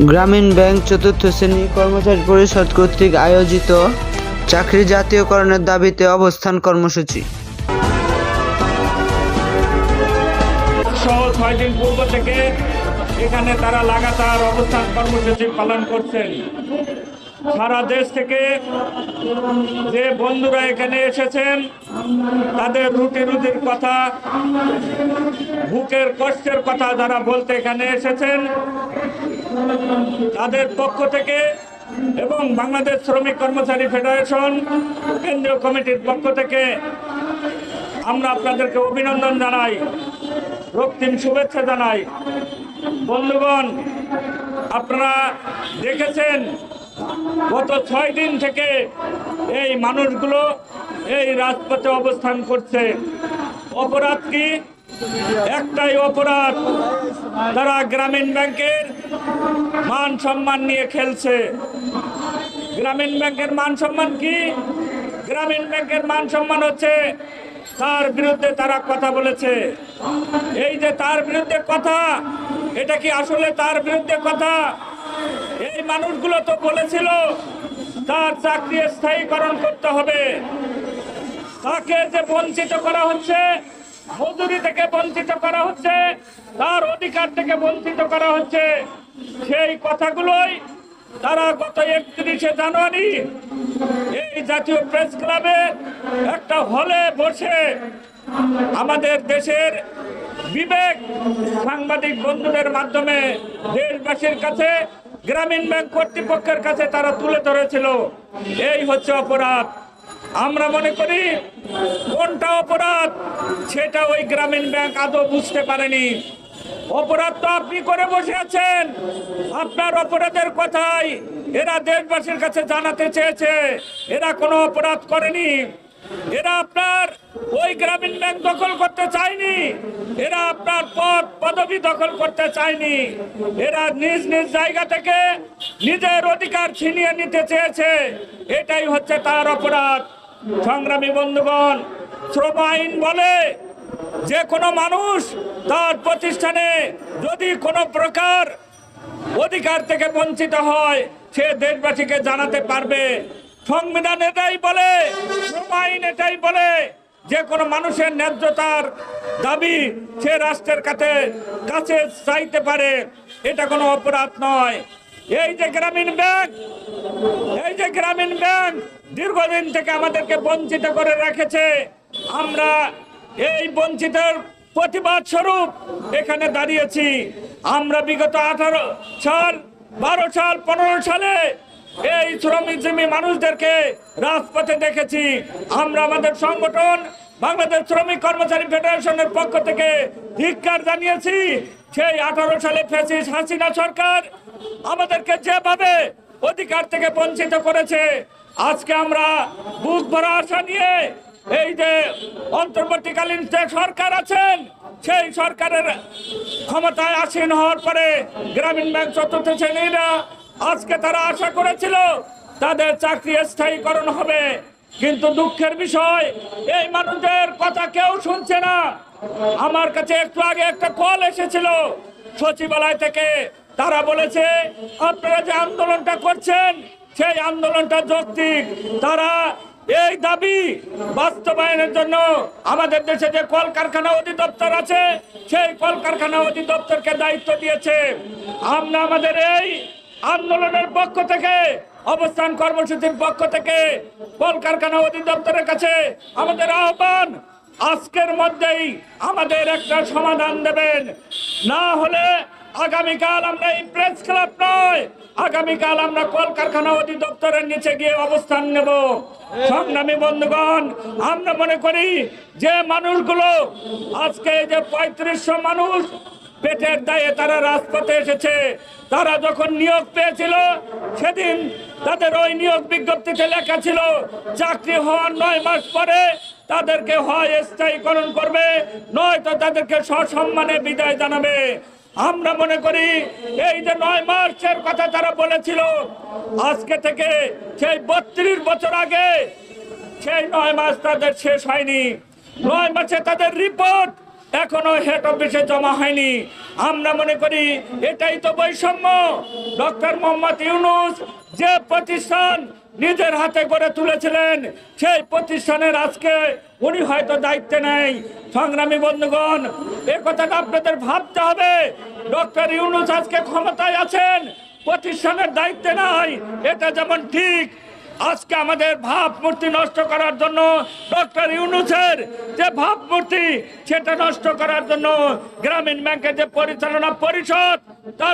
গ্রামীণ ব্যাংক চতুর্থ শ্রেণি কর্মচারী পরিষদ কর্তৃক আয়োজিত চাকরি জাতীয়করণের দাবিতে অবস্থান কর্মসূচি। পূর্ব থেকে এখানে তারা লাগাতার অবস্থান কর্মসূচি পালন করছেন। সারা দেশ থেকে যে বন্ধুরা এখানে এসেছেন, তাদের রুটি রুটির কথা বুকের কষ্টের কথা যারা বলতে এখানে এসেছেন, তাদের পক্ষ থেকে এবং বাংলাদেশ শ্রমিক কর্মচারী ফেডারেশন কেন্দ্রীয় কমিটির পক্ষ থেকে আমরা আপনাদেরকে অভিনন্দন জানাই, রক্তিম শুভেচ্ছা জানাই। বন্ধুগণ, আপনারা দেখেছেন গত ছয় দিন থেকে এই মানুষগুলো এই রাজপথে অবস্থান করছে। অপরাধ কি? একটাই অপরাধ, তারা গ্রামীণ ব্যাংকের মান সম্মান নিয়ে খেলছে। গ্রামীণ ব্যাংকের মান সম্মান কি? গ্রামীণ ব্যাংকের মান সম্মান হচ্ছে তার বিরুদ্ধে তারা কথা বলেছে। এই যে তার বিরুদ্ধে কথা এটা কি আসলে তার বিরুদ্ধে কথা? এই মানুষগুলো তো বলেছিল, তার চাকরি স্থায়ীকরণ করতে হবে। তাকে যে বঞ্চিত করা হচ্ছে, মজুরি থেকে বঞ্চিত করা হচ্ছে, তার অধিকার থেকে বঞ্চিত করা হচ্ছে, সেই কথাগুলোই তারা গত একত্রিশে জানুয়ারি এই জাতীয় প্রেস ক্লাবে একটা হলে বসে আমাদের দেশের বিবেক সাংবাদিক বন্ধুদের মাধ্যমে দেশবাসীর কাছে, গ্রামীণ ব্যাংক কর্তৃপক্ষের কাছে তারা তুলে ধরেছিল। এই হচ্ছে অপরাধ। আমরা মনে করি, কোনটা অপরাধ? সেটা ওই গ্রামীণ ব্যাংক আদৌ বুঝতে পারেনি। অপরাধ তো আপনি করে বসে আছেন। আপনার অপরাধের কথাই এরা দেশবাসীর কাছে জানাতে চেয়েছে। এরা কোনো অপরাধ করেনি। এরা আপনার ওই গ্রামীণ ব্যাংক দখল করতে চায়নি। এরা আপনার পদ, পদবি দখল করতে চায়নি। এরা নিজ নিজ জায়গা থেকে নিজের অধিকার ছিনিয়ে নিতে চেয়েছে। এটাই হচ্ছে তার অপরাধ। সংগ্রামী বন্ধুগণ, শ্রম আইন বলে যে কোনো মানুষ তার প্রতিষ্ঠানে যদি কোনো প্রকার অধিকার থেকে বঞ্চিত হয়, সে দেশবাসীকে জানাতে পারবে। সংবিধান এটাই বলে আইন এটাই বলে, যে কোনো মানুষের ন্যায্যতার দাবি সে রাষ্ট্রের কাছে কাছে চাইতে পারে, এটা কোনো অপরাধ নয়। এই যে গ্রামীণ ব্যাংক, এই যে গ্রামীণ ব্যাংক দীর্ঘদিন থেকে আমাদেরকে বঞ্চিত করে রেখেছে, আমরা এই বঞ্চিতের প্রতিবাদ স্বরূপ এখানে দাঁড়িয়েছি। আমরা বিগত আঠারো সাল, বারো সাল, পনেরো সালে এই শ্রমিকজীবী মানুষদেরকে রাজপথে দেখেছি। আমরা আমাদের সংগঠন বাংলাদেশ শ্রমিক কর্মচারী ফেডারেশনের পক্ষ থেকে ধিক্কার জানিয়েছি, সেই আঠারো সালে ফেসিস হাসিনা সরকার আমাদেরকে যেভাবে অধিকার থেকে বঞ্চিত করেছে, আজকে আমরা বুক ভরা আশা নিয়ে এই যে অন্তর্বর্তীকালীন যে সরকার আছেন, সেই সরকারের ক্ষমতায় আসীন হওয়ার পরে গ্রামীণ ব্যাংক চতুর্থ শ্রেণীরা আজকে তারা আশা করেছিল তাদের চাকরি স্থায়ীকরণ হবে। কিন্তু দুঃখের বিষয়, এই মানুষদের কথা কেউ শুনছে না। আমার কাছে একটু আগে একটা কল এসেছিল সচিবালয় থেকে। তারা বলেছে, আপনারা যে আন্দোলনটা করছেন, সেই আন্দোলনটা যৌক্তিক। তারা এই দাবি বাস্তবায়নের জন্য আমাদের দেশে যে কলকারখানা অধিদপ্তর আছে, সেই কলকারখানা অধিদপ্তরকে দায়িত্ব দিয়েছে। আমরা আমাদের এই আন্দোলনের পক্ষ থেকে, অবস্থান কর্মসূচির পক্ষ থেকে কলকারখানা অধিদপ্তরের কাছে আমাদের আহ্বান, আজকের মধ্যেই আমাদের একটা সমাধান দেবেন। না হলে আগামীকাল আমরা এই প্রেস ক্লাব নয়, আগামীকাল আমরা কলকারখানা অধিদপ্তরের নিচে গিয়ে অবস্থান নেব। সংগ্রামী বন্ধুগণ, আমরা মনে করি যে মানুষগুলো, আজকে যে পঁয়ত্রিশশো মানুষ পেটের দায়ে তারা রাজপথে এসেছে। তারা যখন নিয়োগ পেয়েছিল, সেদিন তাদের ওই নিয়োগ বিজ্ঞপ্তিতে লেখা ছিল, চাকরি হওয়ার নয় মাস পরে তাদেরকে হয় স্থায়ীকরণ করবে, নয়তো তাদেরকে সসম্মানে বিদায় জানাবে। আমরা মনে করি, এই যে নয় মাসের কথা তারা বলেছিল, আজকে থেকে সেই বত্রিশ বছর আগে সেই নয় মাস তাদের শেষ হয়নি। নয় মাসে তাদের রিপোর্ট এখনও হেড অফিসে জমা হয়নি। আমরা মনে করি এটাই তো বৈষম্য। ডক্টর মোহাম্মদ ইউনুস যে প্রতিষ্ঠান নিজের হাতে গড়ে তুলেছিলেন, সেই প্রতিষ্ঠানের আজকে উনি হয়তো দায়িত্বে নেই। সংগ্রামী বন্ধুগণ, এ কথাটা আপনাদের ভাবতে হবে। ডক্টর ইউনুস আজকে ক্ষমতায় আছেন, প্রতিষ্ঠানের দায়িত্বে নাই। এটা যেমন ঠিক আজকে আমাদের ভাবমূর্তি নষ্ট করার জন্য ডক্টর ইউনুসের যে ভাবমূর্তি সেটা নষ্ট করার জন্য গ্রামীণ ব্যাংকের যে পরিচালনা পরিষদ, তারা